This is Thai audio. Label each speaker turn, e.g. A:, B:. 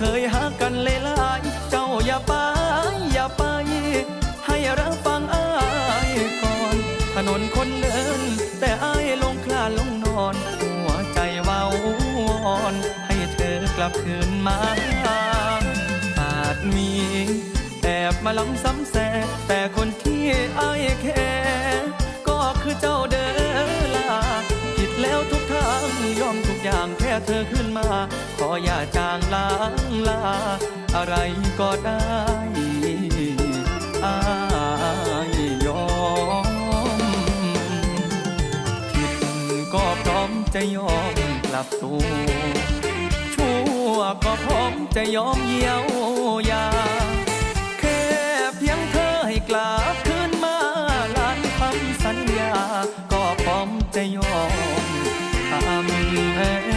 A: เคยหากันเลยลาย เจ้าอย่าไปอย่าไป ให้รับฟังอ้ายก่อน ถนนคนเดิน แต่อ้ายลงคลานลงนอน หัวใจเว้าวอน ให้เธอกลับคืนมาอาจมี แอบมาล้ำซ้ำแซแต่คนที่อายแค่ ยอมทุกอย่างแค่เธอขึ้นมา ขออย่าจางล้างลา อะไรก็ได้อายยอมผิดก็พร้อมจะยอมกลับตัวชั่วก็พร้อมจะยอมเยียวยาแค่เพียงเธอให้กลับขึ้นมาล้านคำสัญญา ก็พร้อมจะยอม and